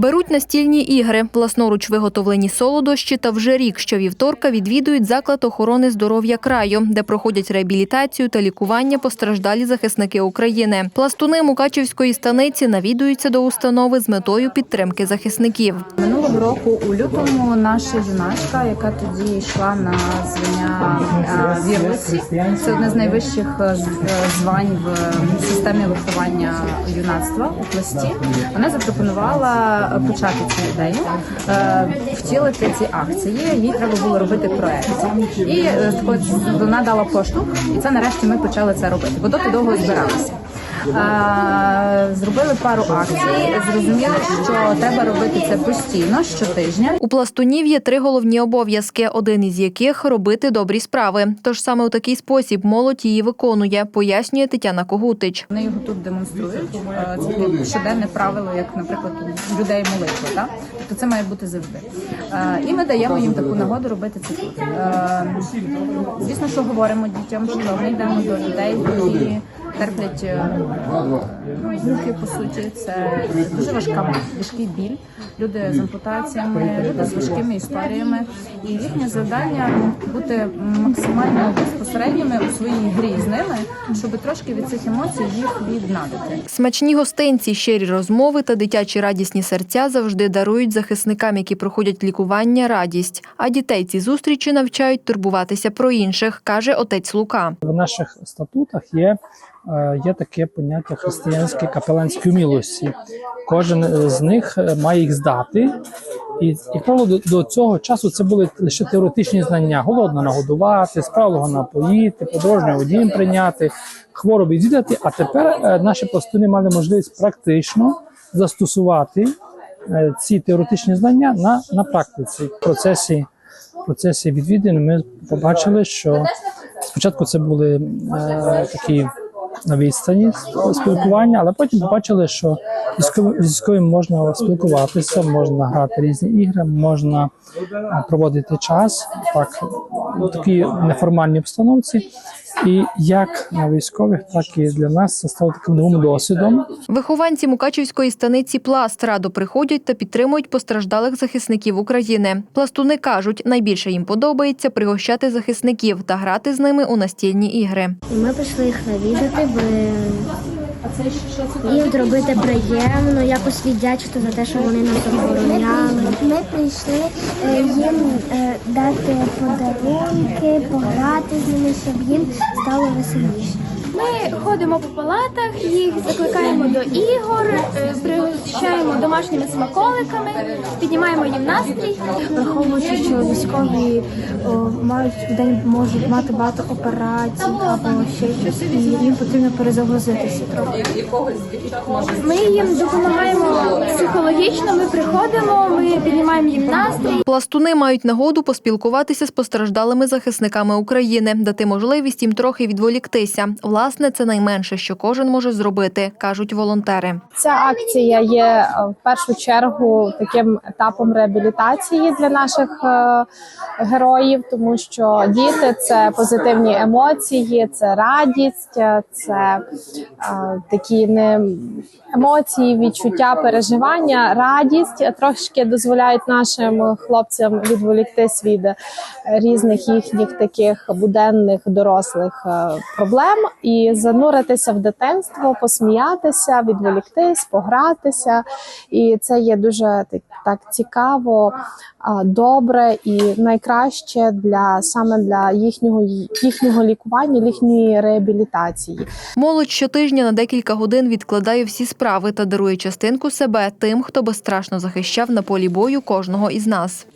Беруть настільні ігри, власноруч виготовлені солодощі та вже рік щовівторка відвідують заклад охорони здоров'я краю, де проходять реабілітацію та лікування постраждалі захисники України. Пластуни Мукачівської станиці навідуються до установи з метою підтримки захисників. Минулого року у лютому наша юначка, яка тоді йшла на звання е, віруці, це одне з найвищих е, е, звань в системі виховання юнацтва у пласті. Вона запропонувала почати цю ідею, е, втілити ці акції. Їй треба було робити проект. І е, вона дала поштовх, і це нарешті ми почали це робити, бо доти довго збиралися. Зробили пару акцій, зрозуміли, що треба робити це постійно щотижня. У пластунів є три головні обов'язки, один із яких робити добрі справи. Тож саме у такий спосіб молодь її виконує, пояснює Тетяна Когутич. Вони його тут демонструють. Е, Це щоденне правило, як, наприклад, у людей молитва. Так? Тобто це має бути завжди. Е, І ми даємо їм таку нагоду робити це тут. Е, Звісно, що говоримо дітям, що ми йдемо до людей, терплять е, ну, по суті. Це дуже важка важкий біль. Люди з ампутаціями, люди з важкими історіями. І їхнє завдання бути максимально безпосередніми у своїй грі з ними, щоб трошки від цих емоцій їх віднадити. Смачні гостинці, щирі розмови та дитячі радісні серця завжди дарують захисникам, які проходять лікування, радість. А дітей ці зустрічі навчають турбуватися про інших, каже отець Лука. В наших статутах є, е, є таке поняття християнські капеланські милості. Кожен з них е, має їх здати. І, як правило, до, цього часу це були лише теоретичні знання: голодно нагодувати, справного напоїти, подорожнього дім прийняти, хворобі відвідати. А тепер е, наші пластуни мали можливість практично застосувати е, ці теоретичні знання на, на практиці. В процесі, в процесі відвідин ми побачили, що Спочатку це були е, такі на відстані спілкування, але потім побачили, що військовим військовим можна спілкуватися, можна грати різні ігри, можна проводити час так у такій неформальній обстановці. І як на військових, так і для нас це стало таким новим досвідом. Вихованці Мукачівської станиці Пласт радо приходять та підтримують постраждалих захисників України. Пластуни кажуть, найбільше їм подобається пригощати захисників та грати з ними у настільні ігри. Ми прийшли їх навідати, би їм зробити приємно, якось віддячити за те, що вони нас обороняли. Ми прийшли е, їм е, дати подарунки, пограти з ними, щоб їм стало веселіше. Ми ходимо по палатах, їх закликаємо до ігор, е, пригощаємо домашніми смаколиками, піднімаємо їм настрій. Враховуючи, що військові о, мають в день можуть мати багато операцій або ще щось, і їм потрібно перезагрузитися. Ми їм допомагаємо психологічно. Ми приходимо, ми піднімаємо їм настрій. Пластуни мають нагоду поспілкуватися з постраждалими захисниками України, дати можливість їм трохи відволіктися. Власне, це найменше, що кожен може зробити, кажуть волонтери. Ця акція є е, в першу чергу таким етапом реабілітації для наших е, героїв, тому що діти це позитивні емоції, це радість, е, це такі не емоції, відчуття, переживання, радість трошки дозволяють нашим хлопцям відволіктись від різних їхніх таких буденних дорослих е, проблем і зануритися в дитинство, посміятися, відволіктись, погратися. І це є дуже так цікаво, добре і найкраще для саме для їхнього їхнього лікування, їхньої реабілітації. Молодь щотижня на декілька годин відкладає всі справи та дарує частинку себе тим, хто безстрашно захищав на полі бою кожного із нас.